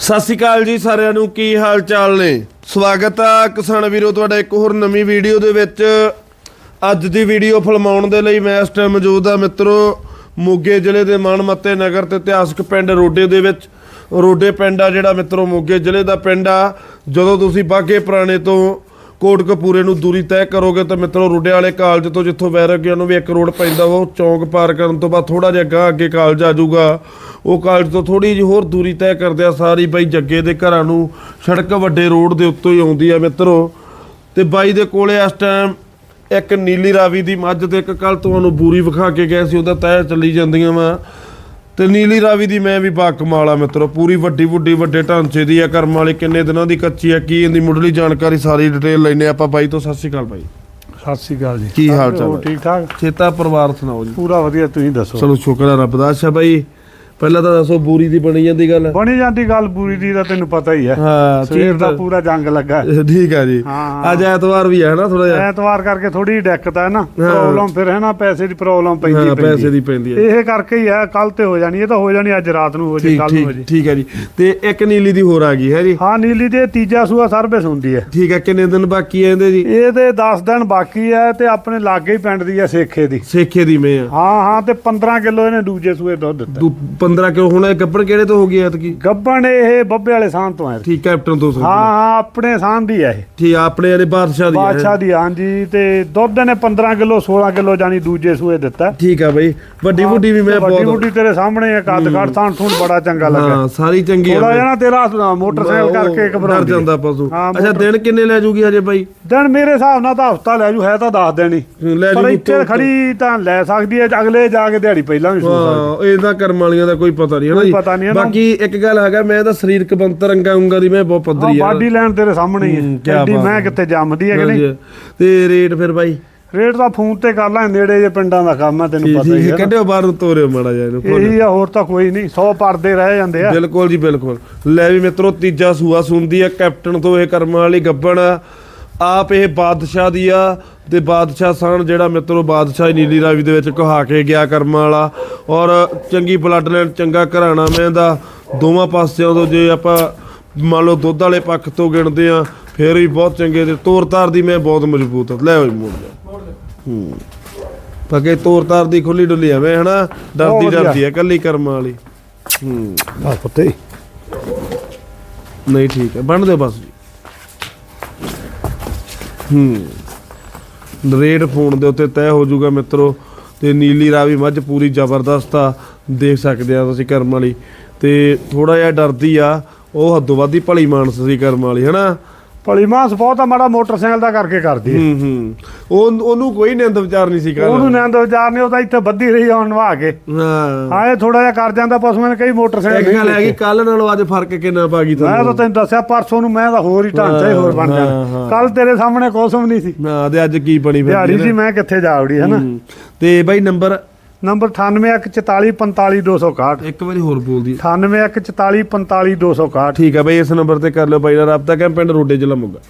ਸਤਿ ਸ਼੍ਰੀ ਅਕਾਲ ਜੀ ਸਾਰਿਆਂ ਨੂੰ, ਕੀ ਹਾਲ ਚਾਲ ਨੇ? ਸਵਾਗਤ ਆ ਕਿਸਾਨ ਵੀਰੋ, ਤੁਹਾਡਾ ਇੱਕ ਹੋਰ ਨਵੀਂ ਵੀਡੀਓ ਦੇ ਵਿੱਚ। ਅੱਜ ਦੀ ਵੀਡੀਓ ਫਿਲਮਾਉਣ ਦੇ ਲਈ ਮੈਂ ਇਸ ਟਾਈਮ ਮੌਜੂਦ ਆ ਮਿੱਤਰੋ, ਮੋਗੇ ਜ਼ਿਲ੍ਹੇ ਦੇ ਮਾਨਮੱਤੇ ਨਗਰ ਤੇ ਇਤਿਹਾਸਕ ਪਿੰਡ ਰੋਡੇ ਦੇ ਵਿੱਚ। ਰੋਡੇ ਪਿੰਡ ਆ ਜਿਹੜਾ ਮਿੱਤਰੋ, ਮੋਗੇ ਜ਼ਿਲ੍ਹੇ ਦਾ ਪਿੰਡ ਆ। ਜਦੋਂ ਤੁਸੀਂ ਬਾਗੇ ਪੁਰਾਣੇ ਤੋਂ ਕੋਟਕਪੂਰੇ ਨੂੰ ਦੂਰੀ ਤੈਅ ਕਰੋਗੇ ਤਾਂ ਮਿੱਤਰੋ ਰੋਡੇ ਵਾਲੇ ਕਾਲਜ ਤੋਂ ਜਿੱਥੋਂ ਵੈਰਗਿਆ ਨੂੰ ਵੀ ਇੱਕ ਰੋਡ ਪੈਂਦਾ ਉਹ ਚੌਂਕ ਪਾਰ ਕਰਨ ਤੋਂ ਬਾਅਦ ਥੋੜਾ ਜਿਹਾ ਗਾਂ ਅੱਗੇ ਕਾਲਜ ਆ ਜਾਊਗਾ। ਉਹ ਕਾਲਜ ਤੋਂ ਥੋੜੀ ਜਿਹੀ ਹੋਰ ਦੂਰੀ ਤੈਅ ਕਰਦੇ ਆ ਸਾਰੀ ਬਾਈ ਜੱਗੇ ਦੇ ਘਰਾਂ ਨੂੰ, ਸੜਕ ਵੱਡੇ ਰੋਡ ਦੇ ਉੱਤੋਂ ਹੀ ਆਉਂਦੀ ਆ ਮਿੱਤਰੋ। ਤੇ ਬਾਈ ਦੇ ਕੋਲੇ ਇਸ ਟਾਈਮ ਇੱਕ ਨੀਲੀ ਰਾਵੀ ਦੀ ਮੱਝ ਤੇ ਇੱਕ ਕੱਲ ਤੁਹਾਨੂੰ ਬੂਰੀ ਵਿਖਾ ਕੇ ਗਏ ਸੀ, ਉਹਦਾ ਤੈਅ ਚੱਲੀ ਜਾਂਦੀਆਂ ਵਾ। ਤੇ ਨੀਲੀ ਰਾਵੀ ਦੀ ਮੈਂ ਵੀ ਬਾ ਕਮਾਲ ਆ ਮਿੱਤਰੋ ਪੂਰੀ ਵੱਡੀ ਵੱਡੀ ਵੱਡੇ ਢਾਂਚੇ ਦੀ ਆ ਕਰਮ ਵਾਲੀ ਕਿੰਨੇ ਦਿਨਾਂ ਦੀ ਕੱਚੀ ਆ ਕੀ ਇਹਦੀ ਮੁੱਢਲੀ ਜਾਣਕਾਰੀ ਸਾਰੀ ਡਿਟੇਲ ਲੈਨੇ ਆਪਾਂ ਬਾਈ ਤੋਂ ਸਤਿ ਸ਼੍ਰੀ ਅਕਾਲ ਬਾਈ। ਸਤਿ ਸ੍ਰੀ ਅਕਾਲ ਜੀ। ਕੀ ਹਾਲ ਚਾਲ? ਠੀਕ ਠਾਕ? ਚੇਤਾ ਪਰਿਵਾਰ ਸੁਣਾਓ ਜੀ। ਪੂਰਾ ਵਧੀਆ ਤੁਸੀਂ ਦੱਸੋ? ਚਲੋ ਸ਼ੁਕਰ ਆ ਰੱਬ ਦਾ। ਅੱਛਾ ਬਾਈ ਪਹਿਲਾਂ ਤਾਂ ਦੱਸੋ ਬੂਰੀ ਦੀ ਬਣੀ ਜਾਂਦੀ ਗੱਲ। ਬਣੀ ਜਾਂਦੀ ਗੱਲ ਪੂਰੀ ਦੀ ਤਾਂ ਤੈਨੂੰ ਪਤਾ ਹੀ ਹੈ। ਹਾਂ ਸਵੇਰ ਦਾ ਪੂਰਾ ਜੰਗ ਲੱਗਾ। ਠੀਕ ਆ ਜੀ। ਅੱਜ ਐਤਵਾਰ ਵੀ ਹੈ ਨਾ ਥੋੜਾ ਜਿਹਾ। ਐਤਵਾਰ ਕਰਕੇ ਥੋੜੀ ਦਿੱਕਤ ਹੈ ਨਾ। ਪ੍ਰੋਬਲਮ ਫਿਰ ਹੈ ਨਾ ਪੈਸੇ ਦੀ ਪ੍ਰੋਬਲਮ ਪੈਂਦੀ ਹਾਂ ਪੈਸੇ ਦੀ ਪੈਂਦੀ ਹੈ। ਇਹ ਕਰਕੇ ਹੀ ਹੈ ਕੱਲ ਤੇ ਹੋ ਜਾਣੀ ਇਹ ਤਾਂ ਹੋ ਜਾਣੀ ਅੱਜ ਰਾਤ ਨੂੰ ਹੋ ਜੀ ਕੱਲ ਨੂੰ ਹੋ ਜੀ ਠੀਕ ਹੈ ਜੀ। ਤੇ ਇੱਕ ਨੀਲੀ ਦੀ ਹੋਰ ਆ ਗਈ ਹੈ ਜੀ? ਹਾਂ ਨੀਲੀ ਦੇ ਤੀਜਾ ਸੂਆ ਸਰਵਿਸ ਹੁੰਦੀ ਹੈ। ਠੀਕ ਹੈ ਕਿੰਨੇ ਦਿਨ ਬਾਕੀ ਹੈ ਇਹਦੇ ਜੀ? ਇਹ ਤੇ 10 ਦਿਨ ਬਾਕੀ ਹੈ ਤੇ ਆਪਣੇ ਲਾਗੇ ਹੀ ਪਿੰਡ ਦੀ ਹੈ ਸੇਖੇ ਦੀ। ਸੇਖੇ ਦੀ ਮੈਂ ਹਾਂ ਹਾਂ ਤੇ 15 ਕਿਲੋ ਇਹਨੇ ਦੂਜੇ ਸੂਏ ਦੁੱਧ ਦਿੱਤਾ। 15 ਕਿਲੋ ਹੁਣ ਇਹ ਗੱਬੜ ਕਿਹੜੇ ਤੋਂ ਹੋ ਗਿਆ ਐਤਕੀ? ਗੱਬਣ ਇਹ ਬੱਬੇ ਵਾਲੇ ਸਾਹ ਤੋਂ ਆਇਆ ਠੀਕ ਕੈਪਟਨ ਤੋਂ ਹਾਂ ਹਾਂ। ਆਪਣੇ ਸਾਹ ਦੀ ਹੈ ਇਹ। ਠੀਕ ਆ, ਆਪਣੇ ਵਾਲੇ ਬਾਦਸ਼ਾਹ ਦੀ ਹੈ। ਬਾਦਸ਼ਾਹ ਦੀ ਹਾਂਜੀ ਤੇ ਦੁੱਧ ਨੇ 15 ਕਿਲੋ 16 ਕਿਲੋ ਜਾਨੀ ਦੂਜੇ ਸੂਏ ਦਿੱਤਾ। ਠੀਕ ਆ ਬਈ। ਵੱਡੀ ਵੱਡੀ ਵੀ ਮੈਂ ਬਹੁਤ ਵੱਡੀ ਤੇਰੇ ਸਾਹਮਣੇ ਹੈ ਕੱਦ ਕੱਦ ਥਾਂ ਥੂਣ ਬੜਾ ਚੰਗਾ ਲੱਗਾ। ਹਾਂ ਸਾਰੀ ਚੰਗੀ ਥੋੜਾ ਆ ਜਿਹਾ ਨਾ ਤੇਰਾ ਮੋਟਰਸਾਈਕਲ ਕਰਕੇ ਡਰ ਘਬਰਾਉਂਦੀ ਜਾਂਦਾ ਪਸ਼ੂ। ਅੱਛਾ ਦਿਨ ਕਿੰਨੇ ਲੈ ਜੂਗੀ ਹਜੇ ਬਾਈ? ਦਿਨ ਮੇਰੇ ਹਿਸਾਬ ਨਾਲ ਤਾਂ ਹਫਤਾ ਲੈ ਜੂ ਹੈ ਤਾਂ ਦੱਸ ਦੇਣੀ। ਲੈ ਪਰ ਜੂਗੀ ਇੱਥੇ ਖੜੀ ਤਾਂ ਲੈ ਸਕਦੀ ਹੈ ਅਗਲੇ ਜਾ ਕੇ ਦਿਹਾੜੀ ਪਹਿਲਾਂ ਵੀ ਸੂ ਸਕਦੀ। ਹਾਂ ਇਹਦਾ ਕਰਮ ਵਾਲੀਆਂ ਦਾ ਕੋਈ ਪਤਾ ਨਹੀਂ ਹੈ ਨਾ ਕੋਈ ਜੀ ਪਤਾ ਨਹੀਂ। ਬਾਕੀ ਇੱਕ ਗੱਲ ਹੈਗਾ ਮੈਂ ਤਾਂ ਸਰੀਰਕ ਬੰਤਰ ਅੰਗਾ ਉਂਗਾ ਦੀ ਮੈਂ ਬਹੁਤ ਪੱਧਰੀ ਆ ਬਾਡੀ ਲੈਣ ਤੇਰੇ ਸਾਹਮਣੇ ਹੀ ਹੂੰ, ਐਡੀ ਬਾਤ ਮੈਂ ਹੈ। ਕਿੱਥੇ ਜੰਮਦੀ ਹੈ ਕਿ ਨਹੀਂ ਹਾਂਜੀ। ਤੇ ਰੇਟ ਫਿਰ ਬਾਈ ਰੇਟ ਦਾ ਫੋਨ ਤੇ ਕਰ ਲੈ ਨੇੜੇ ਜੇ ਪਿੰਡਾਂ ਦਾ ਕੰਮ ਹੈ ਤੈਨੂੰ ਪਤਾ ਹੀ ਠੀਕ ਹੈ ਨਾ। ਕੱਢਿਓ ਬਾਹਰ ਨੂੰ ਤੋਰਿਓ ਮਾੜਾ ਜਿਹਾ ਇਹਨੂੰ ਇਹੀ ਆ ਹੋਰ ਤਾਂ ਕੋਈ ਨਹੀਂ 100 ਪਰਦੇ ਰਹਿ ਜਾਂਦੇ ਆ ਬਿਲਕੁਲ ਜੀ ਬਿਲਕੁਲ ਲੈ ਵੀ ਮਿੱਤਰੋ ਤੀਜਾ ਸੂਆ ਸੁਣਦੀ ਆ ਕੈਪਟਨ ਤੋਂ ਇਹ ਕਰਮ ਵਾਲੀ ਗੱਬਣ ਆ। ਆਪ ਇਹ ਬਾਦਸ਼ਾਹ ਦੀ ਆ ਤੇ ਬਾਦਸ਼ਾਹ ਸਾਨ ਜਿਹੜਾ ਮਿੱਤਰੋ ਬਾਦਸ਼ਾਹ ਨੀਲੀ ਰਾਵੀ ਦੇ ਵਿੱਚ ਕਹਾ ਕੇ ਗਿਆ ਕਰਮ ਵਾਲਾ। ਔਰ ਚੰਗੀ ਬਲੱਡ ਲਾਈਨ ਚੰਗਾ ਘਰਾਣਾ ਮੈਂ ਦਾ ਦੋਵਾਂ ਪਾਸਿਆਂ ਤੋਂ ਜੇ ਆਪਾਂ ਮੰਨ ਲਓ ਦੁੱਧ ਵਾਲੇ ਪੱਖ ਤੋਂ ਗਿਣਦੇ ਆ ਫੇਰ ਵੀ ਬਹੁਤ ਚੰਗੇ ਤੇ ਤੋਰ ਤਾਰ ਦੀ ਮੈਂ ਬਹੁਤ ਮਜ਼ਬੂਤ ਆ। ਲੈ ਓਏ ਮੋੜ ਜਾ। ਹੂੰ। ਪੱਕੇ ਤੋਰ ਤਾਰ ਦੀ ਖੁੱਲੀ ਡੁੱਲੀ ਐਵੇਂ ਹਨਾ? ਡਰਦੀ। ਡਰਦੀ ਆ ਕੱਲੀ ਕਰਮ ਵਾਲੀ। ਹੂੰ। ਆ ਪੁੱਤੇ ਨਹੀਂ ਠੀਕ ਹੈ ਬਣ ਦਿਓ ਬਸ ਜੀ। ਹੂੰ। ਰੇਡ ਫੋਨ ਦੇ ਉੱਤੇ ਤੈਅ ਹੋ ਜਾਊਗਾ ਮਿੱਤਰੋ ਤੇ ਨੀਲੀ ਰਾਵੀ ਮੱਝ ਪੂਰੀ ਜ਼ਬਰਦਸਤ ਆ, ਦੇਖ ਸਕਦੇ ਆ ਤੁਸੀਂ ਕਰਮ ਵਾਲੀ। ਤੇ ਥੋੜਾ ਜਿਹਾ ਡਰਦੀ ਆ, ਉਹ ਹੱਦੋਂ ਵੱਧ ਹੀ ਭਲੀ ਮਾਨਸ ਸੀ ਕਰਮ ਵਾਲੀ, ਹਨਾ? ਭਲੀ ਮਾਸ ਬਹੁਤ ਆ ਮਾੜਾ ਮੋਟਰਸਾਈਕਲ ਦਾ ਕਰਕੇ ਕਰਦੀ ਹੈ ਹੂੰ ਹੂੰ। ਉਹ ਉਹਨੂੰ ਕੋਈ ਨਿੰਦ ਵਿਚਾਰ ਨਹੀਂ ਸੀ ਕਰ ਉਹਨੂੰ ਨੰਦ ਵਿਚਾਰ ਨੇ ਉਹ ਤਾਂ ਇੱਥੇ ਬੱਧੀ ਰਹੀ ਆਉਣ ਨਵਾ ਕੇ। ਹਾਂ। ਹਾਂ ਇਹ ਥੋੜਾ ਜਿਹਾ ਕਰ ਜਾਂਦਾ ਪਸ਼ੂਆਂ ਨੇ ਕਈ ਮੋਟਰਸਾਈਕਲ ਇੱਕ ਗੱਲ ਨਹੀਂ ਹੈਗੀ ਕੱਲ ਨਾਲੋਂ ਅੱਜ ਫ਼ਰਕ ਕਿੰਨਾ ਪਾ ਗਈ ਮੈਂ ਤਾਂ ਤੁਹਾਨੂੰ? ਤੈਨੂੰ ਦੱਸਿਆ ਪਰਸੋਂ ਨੂੰ ਮੈਂ ਤਾਂ ਹੋਰ ਹੀ ਢਾਂਚਾ ਹੀ ਹੋਰ ਬਣ ਜਾਣਾ। ਕੱਲ ਤੇਰੇ ਸਾਹਮਣੇ ਕੋਸਮ ਨਹੀਂ ਸੀ। ਨਾ ਤੇ ਅੱਜ ਕੀ ਬਣੀ ਫਿਰਦੀ ਦਿਹਾੜੀ। ਸੀ ਮੈਂ ਕਿੱਥੇ ਜਾ ਵੜੀ ਹੈ ਨਾ ਹੂੰ। ਤੇ ਬਾਈ ਨੰਬਰ ਨੰਬਰ 9814545261 ਇੱਕ ਵਾਰੀ ਹੋਰ ਬੋਲ ਦੀ 9814545261 ਠੀਕ ਆ ਬਈ ਇਸ ਨੰਬਰ ਤੇ ਕਰ ਲਿਓ ਬਾਈ ਨਾਲ ਰਾਬਤਾ ਕੈਂ ਪਿੰਡ ਰੋਡੇ ਜ਼ਿਲ੍ਹਾ ਮੋਗਾ।